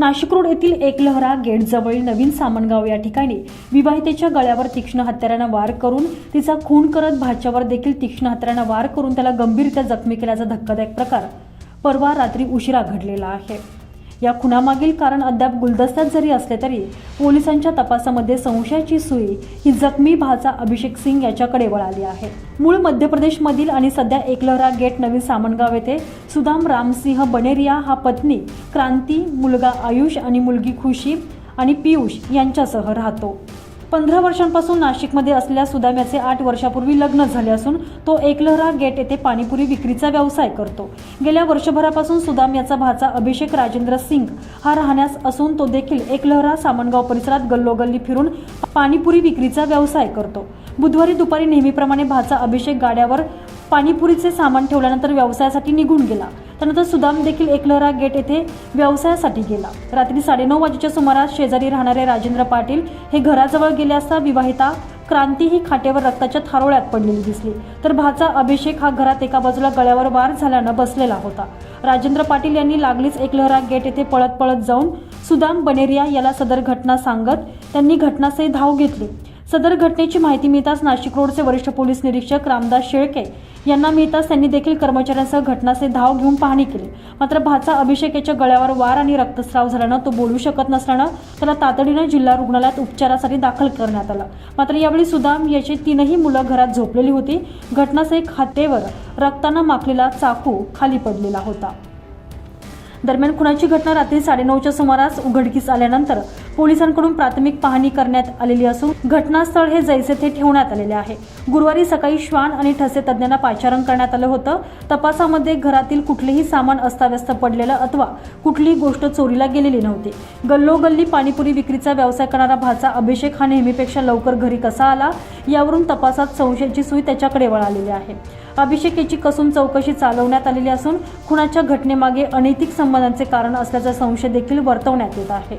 Nashik road येथील एकलहरा गेटजवळील नवीन सामनगाव या ठिकाणी विवाहितेच्या गळ्यावर तीक्ष्ण हत्यारानं वार करून तिचा खून करत भाच्यावर देखील तीक्ष्ण हत्यारानं वार करून त्याला गंभीररित्या जखमी केल्याचा धक्कादायक प्रकार परवा रात्री उशिरा घडलेला आहे. या खुनामागील कारण अद्याप गुलदस्त्यात जरी असले तरी पोलिसांच्या तपासामध्ये संशयाची सुई ही जखमी भाचा अभिषेक सिंग याच्याकडे वळाली आहे. मूळ मध्य प्रदेशमधील आणि सध्या एकलहरा गेट नवीन सामनगाव येथे सुदाम रामसिंह बनेरिया हा पत्नी क्रांती मुलगा आयुष आणि मुलगी खुशी आणि पियुष यांच्यासह राहतो. पंधरा वर्षांपासून नाशिकमध्ये असल्या सुदाम्याचे आठ वर्षापूर्वी लग्न झाले असून तो एकलहरा गेट येथे पाणीपुरी विक्रीचा व्यवसाय करतो. गेल्या वर्षभरापासून सुदाम याचा भाचा अभिषेक राजेंद्र सिंग हा राहण्यास असून तो देखील एकलहरा सामनगाव परिसरात गल्लोगल्ली फिरून पाणीपुरी विक्रीचा व्यवसाय करतो. बुधवारी दुपारी नेहमीप्रमाणे भाचा अभिषेक गाड्यावर पाणीपुरीचे सामान ठेवल्यानंतर व्यवसायासाठी निघून गेला. त्यानंतर सुदाम देखील एकलहरा गेट येथे व्यवसायासाठी गेला. रात्री साडेनऊ वाजेच्या सुमारास शेजारी राहणारे राजेंद्र पाटील हे घराजवळ गेले असता विवाहिता क्रांती ही खाटेवर रक्ताच्या थारोळ्यात पडलेली दिसली. तर भाचा अभिषेक हा घरात एका बाजूला गळ्यावर वार झाल्यानं बसलेला होता. राजेंद्र पाटील यांनी लागलीच एकलहरा गेट येथे पळत पळत जाऊन सुदाम बनेरिया याला सदर घटना सांगत त्यांनी घटनास्थळी धाव घेतली. सदर घटनेची माहिती मिळताच नाशिक रोडचे वरिष्ठ पोलीस निरीक्षक रामदास शेळके यांना मिळताच त्यांनी देखील कर्मचाऱ्यांसह घटनास्थळी धाव घेऊन पाहणी केली. मात्र भाचा अभिषेक याच्या गळ्यावर वार आणि रक्तस्राव झाल्यानं तो बोलू शकत नसल्यानं त्याला तातडीनं जिल्हा रुग्णालयात उपचारासाठी दाखल करण्यात आलं. मात्र यावेळी सुदाम याची तीनही मुलं घरात झोपलेली होती. घटनास्थळी खातेवर रक्तानं माखलेला चाकू खाली पडलेला होता. दरम्यान खुनाची घटना रात्री साडेनऊच्या सुमारास उघडकीस आल्यानंतर पोलिसांकडून प्राथमिक पाहणी करण्यात आलेली असून घटनास्थळ हे जैसे थे ठेवण्यात आलेले आहे. गुरुवारी सकाळी श्वान आणि ठसे तज्ज्ञांना पाचारण करण्यात आलं होतं. तपासामध्ये घरातील कुठलेही सामान अस्ताव्यस्त पडलेलं अथवा कुठलीही गोष्ट चोरीला गेलेली नव्हती. गल्लोगल्ली पाणीपुरी विक्रीचा व्यवसाय करणारा भाचा अभिषेक हा नेहमीपेक्षा लवकर घरी कसा आला? यावरून तपासात संशयाची सुई त्याच्याकडे वळालेली आहे. अभिषेक याची कसून चौकशी चालवण्यात आलेली असून खुनाच्या घटनेमागे अनैतिक संबंधांचे कारण असल्याचा संशय देखील वर्तवण्यात येत आहे.